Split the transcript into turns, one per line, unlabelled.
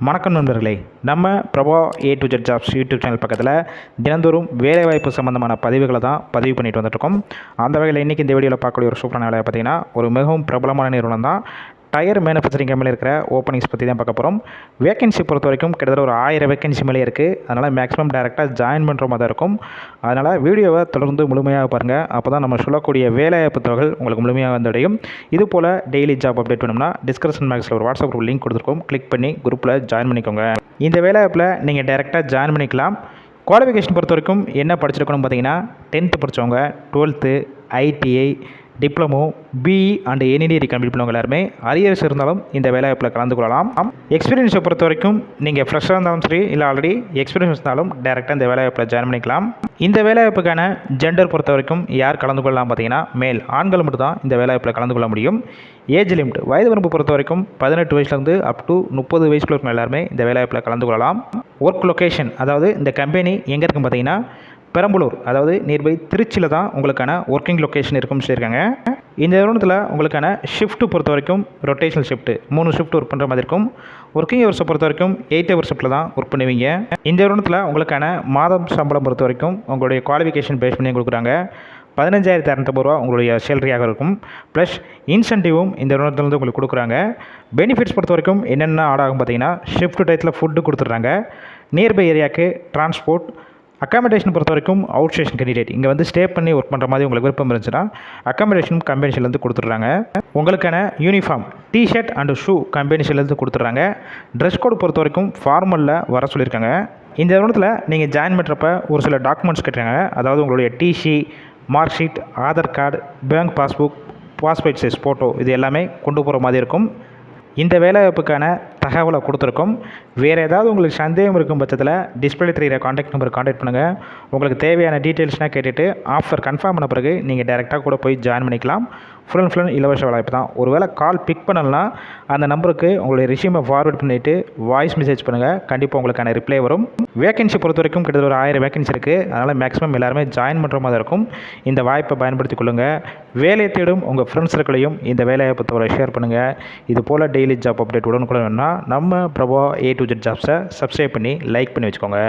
வணக்கம் நண்பர்களே. நம்ம Prabha A to Z jobs YouTube channel பக்கத்தில் தினந்தோறும் வேலைவாய்ப்பு சம்மந்தமான பதிவுகளை தான் பதிவு பண்ணிட்டு வந்துட்டுருக்கோம் அந்த வகையில் இன்றைக்கி இந்த வீடியோவில் பார்க்கக்கூடிய ஒரு சூப்பரான வேலையை பார்த்தீங்கன்னா ஒரு மிகவும் பிரபலமான நிறுவனம் தான் டயர் மேனுஃபேக்சரிங் கம்பெனியில் இருக்கிற ஓப்பனிங்ஸ் பற்றி தான் பார்க்க போகிறோம் வேகன்சி பொறுத்த வரைக்கும் கிட்டத்தட்ட ஒரு ஆயிரம் வேகன்சி மேலே இருக்குது அதனால் மேக்ஸிமம் டேரெக்டாக ஜாயின் பண்ணுற மாதிரி தான் இருக்கும். அதனால் வீடியோவை தொடர்ந்து முழுமையாக பாருங்கள் அப்போ தான் நம்ம சொல்லக்கூடிய வேலைவாய்ப்பு தகவல் உங்களுக்கு முழுமையாக வந்தடையும் இது போல் டெய்லி ஜாப் அப்டேட் பண்ணோம்னா டிஸ்கிரிப்ஷன் பாக்ஸில் ஒரு வாட்ஸ்அப் குரூப் லிங்க் கொடுத்துருக்கோம். கிளிக் பண்ணி குரூப்பில் ஜாயின் பண்ணிக்கோங்க. இந்த வேலைவாய்ப்பில் நீங்கள் டேரெக்டாக ஜாயின் பண்ணிக்கலாம். குவாலிஃபிகேஷன் பொறுத்த வரைக்கும் என்ன படிச்சிருக்கணும் பார்த்தீங்கன்னா டென்த்து படித்தவங்க twelfth ITI diploma BE and NET complete பண்ணவங்க எல்லாருமே. அரியர்ஸ் இருந்தாலும் இந்த வேலைவாய்ப்பில் கலந்து கொள்ளலாம் எக்ஸ்பீரியன்ஸை பொறுத்த வரைக்கும் நீங்கள் ஃப்ரெஷ்ஷாக இருந்தாலும் சரி இல்லை ஆல்ரெடி எக்ஸ்பீரியன்ஸ் இருந்தாலும் டேரெக்டாக இந்த வேலைவாய்ப்பில் ஜாயின் பண்ணிக்கலாம். இந்த வேலைவாய்ப்புக்கான ஜெண்டர் பொறுத்த வரைக்கும் யார் கலந்து கொள்ளலாம் பார்த்தீங்கன்னா மேல் ஆண்கள் மட்டும் தான் இந்த வேலைவாய்ப்பில் கலந்து கொள்ள முடியும். ஏஜ் லிமிட் வயது வரம்பு பொறுத்த வரைக்கும் பதினெட்டு வயசுலேருந்து அப் டு முப்பது வயசுக்குள்ள இருக்கிற எல்லாருமே இந்த வேலைவாய்ப்பில் கலந்து கொள்ளலாம் ஒர்க் லொக்கேஷன் அதாவது இந்த கம்பெனி எங்கே இருக்குன்னு பார்த்தீங்கன்னா பெரம்பலூர் அதாவது நியர்பை திருச்சியில் தான் உங்களுக்கான ஒர்க்கிங் லொக்கேஷன் இருக்கும்னு சொல்லியிருக்காங்க. இந்த நிறுவனத்தில் உங்களுக்கான ஷிஃப்ட்டு பொறுத்த வரைக்கும் ரொட்டேஷனல் ஷிஃப்ட்டு மூணு ஷிஃப்ட் ஒர்க் பண்ணுற மாதிரி இருக்கும். ஒர்க்கிங் ஹவர்ஸை பொறுத்த வரைக்கும் எயிட் ஹவர் ஷிஃப்ட்டில் தான் ஒர்க் பண்ணுவீங்க. இந்த நிறுவனத்தில் உங்களுக்கான மாதம் சம்பளம் பொறுத்த வரைக்கும் உங்களுடைய குவாலிஃபிகேஷன் பேஸ் பண்ணி கொடுக்குறாங்க. பதினஞ்சாயிரத்தி இரநூத்தம்பது ரூபா உங்களுடைய சேலரியாக இருக்கும். ப்ளஸ் இன்சென்டிவும் இந்த நிறுவனத்துலேருந்து உங்களுக்கு கொடுக்குறாங்க. பெனிஃபிட்ஸ் பொறுத்த வரைக்கும் என்னென்ன ஆட் ஆகும் பார்த்தீங்கன்னா ஷிஃப்ட் டயத்தில் ஃபுட்டு கொடுத்துட்றாங்க. நியர்பை ஏரியாவுக்கு டிரான்ஸ்போர்ட் அக்காமடேஷன் பொறுத்த வரைக்கும் அவுட் ஸ்டேஷன் கேண்டிடேட் இங்கே வந்து ஸ்டே பண்ணி ஒர்க் பண்ணுற மாதிரி உங்களுக்கு விருப்பம் இருந்துச்சுன்னா அக்காமடேஷன் கம்பெனிஷன்லேருந்து கொடுத்துட்றாங்க. உங்களுக்கான யூனிஃபார்ம் டிஷர்ட் அண்டு ஷூ கம்பெனிஷன்லேருந்து கொடுத்துட்றாங்க. ட்ரெஸ் கோட் பொறுத்த வரைக்கும் ஃபார்மலில் வர சொல்லியிருக்காங்க. இந்த நிறுவனத்தில் நீங்கள் ஜாயின் பண்ணுறப்ப ஒரு சில டாக்குமெண்ட்ஸ் கேட்டுறாங்க அதாவது உங்களுடைய TC mark sheet Aadhaar card bank passbook passport size photo இது எல்லாமே கொண்டு போகிற மாதிரி இருக்கும். இந்த வேலைவாய்ப்புக்கான தகவலை கொடுத்துருக்கோம். வேறு ஏதாவது உங்களுக்கு சந்தேகம் இருக்கும் பட்சத்தில் டிஸ்பிளே தெரிகிற காண்டாக்ட் நம்பர் காண்டாக்ட் பண்ணுங்கள் உங்களுக்கு தேவையான டீட்டெயில்ஸ்னால் கேட்டுவிட்டு ஆஃபர் கன்ஃபார்ம் பண்ண பிறகு நீங்கள் டேரெக்டாக கூட போய் ஜாயின் பண்ணிக்கலாம். ஃபுல் அண்ட் ஃபுல் இலவச வேலைவாய்ப்பு தான். ஒருவேளை கால் பிக் பண்ணலனா அந்த நம்பருக்கு உங்களுடைய ரிசியூமை ஃபார்வர்ட் பண்ணிவிட்டு வாய்ஸ் மெசேஜ் பண்ணுங்கள் கண்டிப்பாக உங்களுக்கான ரிப்ளை வரும். வேகன்சி பொறுத்த வரைக்கும் கிட்டத்தட்ட ஒரு ஆயிரம் வேகன்சி இருக்குது அதனால் மேக்ஸிமம் எல்லாருமே ஜாயின் பண்ணுற மாதிரி இருக்கும். இந்த வாய்ப்பை பயன்படுத்தி கொள்ளுங்கள் வேலை தேடும் உங்கள் ஃப்ரெண்ட்ஸ் சர்க்கிளையும் இந்த வேலையை பொறுத்தவரை ஷேர் பண்ணுங்கள் இது போல் டெய்லி ஜாப் அப்டேட் உடனுக்குடன் வேணும்னா நம்ம பிரபா ஏ டு ஜெட் ஜாப்ஸை சப்ஸ்கிரைப் பண்ணி லைக் பண்ணி வச்சுக்கோங்க.